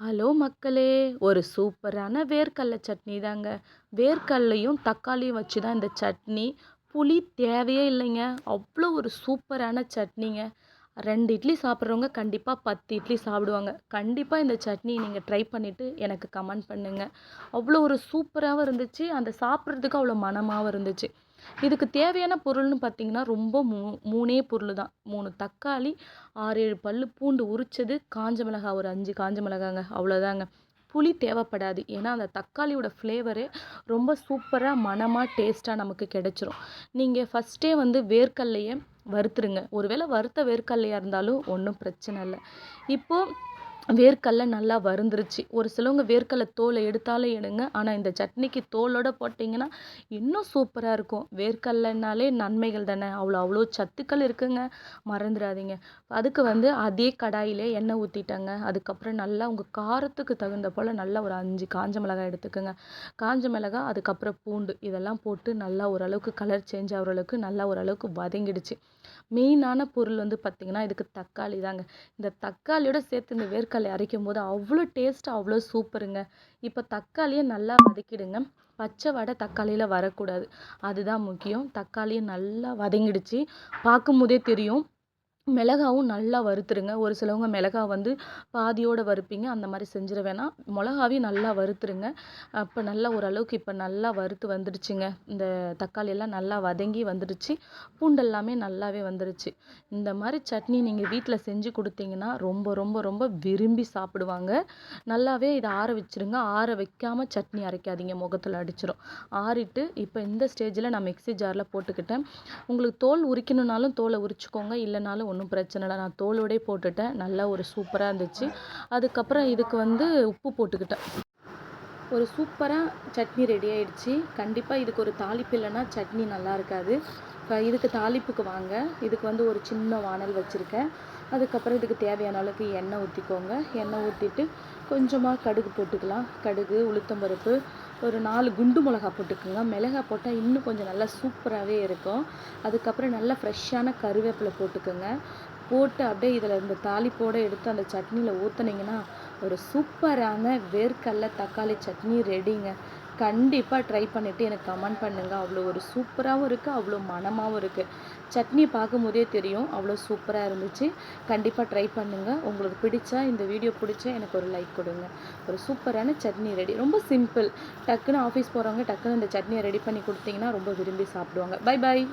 Hello மக்களே ஒரு சூப்பரான வேர்க்கடல சட்னி தாங்க. வேர்க்கடலையும் தக்காளியும் வச்சு தான் இந்த சட்னி. புளி தேவையே இல்லைங்க. அவ்வளோ ஒரு சூப்பரான சட்னிங்க. ரெண்டு இட்லி சாப்பிட்றவங்க கண்டிப்பாக பத்து இட்லி சாப்பிடுவாங்க. கண்டிப்பாக இந்த சட்னி நீங்கள் ட்ரை பண்ணிவிட்டு எனக்கு கமெண்ட் பண்ணுங்கள் அவ்வளோ ஒரு சூப்பராகவும் இருந்துச்சு. அந்த சாப்பிட்றதுக்கு அவ்வளோ மனமாகவும் இருந்துச்சு. இதுக்கு தேவையான பொருள்னு பார்த்தீங்கன்னா ரொம்ப மூ மூணே பொருள் தான் மூணு தக்காளி ஆறு ஏழு பல் பூண்டு உரிச்சது காஞ்ச மிளகாய் ஒரு அஞ்சு காஞ்ச மிளகாங்க அவ்வளோதாங்க புளி தேவைப்படாது. ஏன்னா அந்த தக்காளியோட ஃப்ளேவரே ரொம்ப சூப்பராக மணமாக டேஸ்ட்டாக நமக்கு கிடச்சிரும். நீங்கள் ஃபஸ்ட்டே வந்து வேர்க்கடலையை வறுத்துருங்க. ஒருவேளை வறுத்த வேர்க்கடலையாக இருந்தாலும் ஒன்றும் பிரச்சனை இல்லை. இப்போது வேர்க்கடல நல்லா வறுந்துருச்சு. ஒரு சிலவங்க வேர்க்கடல தோலை எடுத்தாலே எடுங்க. ஆனால் இந்த சட்னிக்கு தோலோட போட்டிங்கன்னா இன்னும் சூப்பராக இருக்கும். வேர்க்கடலைனாலே நன்மைகள் தானே. அவ்வளோ அவ்வளோ சத்துக்கள் இருக்குங்க. மறந்துடாதீங்க. அதுக்கு வந்து அதே கடாயிலே எண்ணெய் ஊற்றிட்டேங்க அதுக்கப்புறம் நல்லா உங்கள் காரத்துக்கு தகுந்த போல் நல்லா ஒரு அஞ்சு காஞ்ச மிளகாய் எடுத்துக்கோங்க. காஞ்ச மிளகாய் அதுக்கப்புறம் பூண்டு. இதெல்லாம் போட்டு நல்லா ஓரளவுக்கு கலர் சேஞ்ச் ஆகிற அளவுக்கு நல்லா ஓரளவுக்கு வதங்கிடுச்சு. மெயினான பொருள் வந்து பார்த்திங்கன்னா இதுக்கு தக்காளி தாங்க. இந்த தக்காளியோட சேர்த்து இந்த வேர்க்க தக்காளி அரைக்கும் போது அவ்வளோ டேஸ்ட் அவ்வளோ சூப்பருங்க. இப்போ தக்காளியை நல்லா வதக்கிடுங்க. பச்சை வடை தக்காளியில் வரக்கூடாது. அதுதான் முக்கியம். தக்காளியை நல்லா வதங்கிடுச்சு. பார்க்கும்போதே தெரியும். மிளகாவும் நல்லா வறுத்துருங்க. ஒரு சிலவங்க மிளகா வந்து பாதியோடு வறுப்பீங்க. அந்த மாதிரி செஞ்சிட வேணாம். மிளகாவையும் நல்லா வறுத்துருங்க. அப்போ நல்லா ஓரளவுக்கு இப்போ நல்லா வறுத்து வந்துடுச்சுங்க. இந்த தக்காளி எல்லாம் நல்லா வதங்கி வந்துடுச்சு. பூண்டெல்லாமே நல்லாவே வந்துடுச்சு. இந்த மாதிரி சட்னி நீங்கள் வீட்டில் செஞ்சு கொடுத்தீங்கன்னா ரொம்ப ரொம்ப ரொம்ப விரும்பி சாப்பிடுவாங்க. நல்லாவே இதை ஆற வச்சுருங்க. ஆற வைக்காமல் சட்னி அரைக்காதீங்க. முகத்தில் அடிச்சிடும் ஆறிட்டு இப்போ இந்த ஸ்டேஜில் நான் மிக்ஸி ஜாரில் போட்டுக்கிட்டேன். உங்களுக்கு தோல் உரிக்கணுன்னாலும் தோலை உரிச்சுக்கோங்க. இல்லைனாலும் ஒன்றும் பிரச்சனை இல்லை. நான் தோலோடே போட்டுட்டேன். நல்லா ஒரு சூப்பராக இருந்துச்சு. அதுக்கப்புறம் இதுக்கு வந்து உப்பு போட்டுக்கிட்டேன். ஒரு சூப்பராக சட்னி ரெடி ஆயிடுச்சு. கண்டிப்பாக இதுக்கு ஒரு தாளிப்பு இல்லைன்னா சட்னி நல்லா இருக்காது. இதுக்கு தாளிப்புக்கு வாங்க. இதுக்கு வந்து ஒரு சின்ன வானல் வச்சுருக்கேன். அதுக்கப்புறம் இதுக்கு தேவையான அளவுக்கு எண்ணெய் ஊற்றிக்கோங்க எண்ணெய் ஊற்றிட்டு கொஞ்சமாக கடுகு போட்டுக்கலாம். கடுகு உளுத்தம்பருப்பு ஒரு நாலு குண்டு மிளகா போட்டுக்கோங்க. மிளகா போட்டால் இன்னும் கொஞ்சம் நல்லா சூப்பராகவே இருக்கும். அதுக்கப்புறம் நல்லா ஃப்ரெஷ்ஷான கருவேப்பிலை போட்டுக்கோங்க. போட்டு அப்படியே இதில் இந்த தாளிப்போடு எடுத்து அந்த சட்னியில் ஊற்றுனீங்கன்னா ஒரு சூப்பரான வேர்க்கடல தக்காளி சட்னி ரெடிங்க கண்டிப்பாக ட்ரை பண்ணிவிட்டு எனக்கு கமெண்ட் பண்ணுங்கள் அவ்வளோ ஒரு சூப்பராகவும் இருக்குது அவ்வளோ மனமாகவும் இருக்குது சட்னி பார்க்கும்போதே தெரியும் அவ்வளோ சூப்பராக இருந்துச்சு. கண்டிப்பாக ட்ரை பண்ணுங்கள் உங்களுக்கு பிடிச்சா இந்த வீடியோ பிடிச்சா எனக்கு ஒரு லைக் கொடுங்க. ஒரு சூப்பரான சட்னி ரெடி ரொம்ப சிம்பிள் டக்குன்னு ஆஃபீஸ் போகிறவங்க டக்குன்னு இந்த சட்னியை ரெடி பண்ணி கொடுத்தீங்கன்னா ரொம்ப விரும்பி சாப்பிடுவாங்க. Bye bye